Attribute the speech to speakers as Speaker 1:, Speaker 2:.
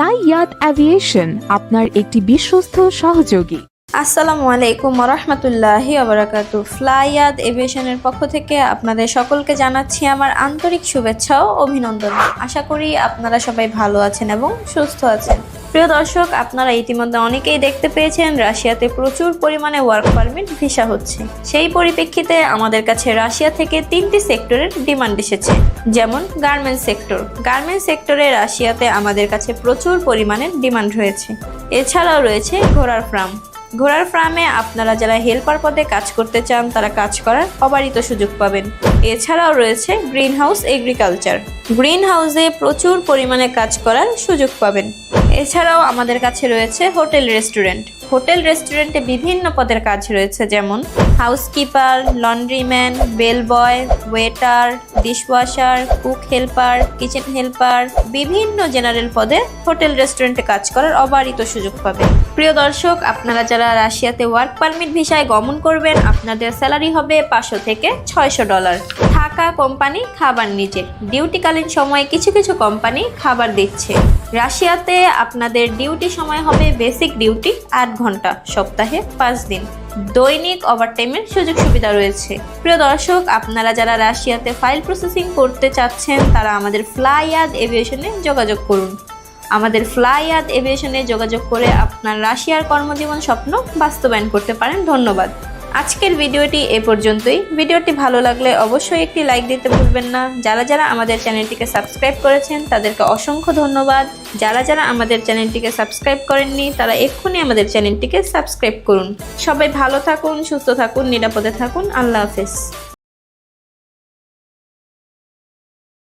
Speaker 1: Fly ইয়াত aviation আপনার একটি বিশ্বস্ত সহযোগী।
Speaker 2: আসসালামু আলাইকুম রহমতুল্লাহি আবরাকাতু ফ্লাইয়াদ এভিয়েশনের পক্ষ থেকে আপনাদের সকলকে জানাচ্ছি আমার আন্তরিক শুভেচ্ছা ও অভিনন্দন। আশা করি আপনারা সবাই ভালো আছেন এবং সুস্থ আছেন। প্রিয় দর্শক, আপনারা ইতিমধ্যে অনেকেই দেখতে পেয়েছেন, রাশিয়াতে প্রচুর পরিমাণে ওয়ার্ক পারমিট ভিসা হচ্ছে। সেই পরিপ্রেক্ষিতে আমাদের কাছে রাশিয়া থেকে তিনটি সেক্টরের ডিমান্ড এসেছে, যেমন গার্মেন্টস সেক্টর গার্মেন্টস সেক্টরে রাশিয়াতে আমাদের কাছে প্রচুর পরিমাণে ডিমান্ড রয়েছে। এছাড়াও রয়েছে ঘোড়ার ফার্ম ঘোড়ার ফার্মে আপনারা যারা হেল্পার পদে কাজ করতে চান, তারা কাজ করার অবারিত সুযোগ পাবেন। এছাড়াও রয়েছে গ্রিন হাউস এগ্রিকালচার। গ্রিন হাউসে প্রচুর পরিমাণে কাজ করার সুযোগ পাবেন। এছাড়াও আমাদের কাছে রয়েছে হোটেল রেস্টুরেন্ট। হোটেল, রেস্টুরেন্টে বিভিন্ন পদের কাজ রয়েছে, যেমন housekeeper laundryman bell boy waiter dishwasher cook helper kitchen helper বিভিন্ন জেনারেল পদে হোটেল, রেস্টুরেন্টে কাজ করার অবারিত সুযোগ পাবে। প্রিয় দর্শক, আপনারা যারা রাশিয়াতে ওয়ার্ক পারমিট ভিসায় গমন করবেন, আপনাদের স্যালারি হবে পাঁচশো থেকে ছয়শো ডলার থাকা কোম্পানি খাবার নিজে ডিউটিকালীন সময়ে কিছু কিছু কোম্পানি খাবার দিচ্ছে। রাশিয়াতে আপনাদের ডিউটি সময় হবে বেসিক ডিউটি আট ঘণ্টা, সপ্তাহে পাঁচ দিন। দৈনিক ওভারটাইমের সুযোগ সুবিধা রয়েছে। প্রিয় দর্শক, আপনারা যারা রাশিয়াতে ফাইল প্রসেসিং করতে চাচ্ছেন, তারা আমাদের ফ্লাইয়াদ এভিয়েশনে যোগাযোগ করুন। আমাদের ফ্লাইয়াদ এভিয়েশনে যোগাযোগ করে আপনার রাশিয়ার কর্মজীবন স্বপ্ন বাস্তবায়ন করতে পারেন। ধন্যবাদ। আজকের ভিডিওটি এ পর্যন্তই। ভিডিওটি ভালো লাগলে অবশ্যই একটি লাইক দিতে ভুলবেন না। যারা যারা আমাদের চ্যানেলটিকে সাবস্ক্রাইব করেছেন, তাদেরকে অসংখ্য ধন্যবাদ। যারা যারা আমাদের চ্যানেলটিকে সাবস্ক্রাইব করেননি, তারা এক্ষুনি আমাদের চ্যানেলটিকে সাবস্ক্রাইব করুন। সবাই ভালো থাকুন, সুস্থ থাকুন, নিরাপদে থাকুন। আল্লাহ হাফেজ।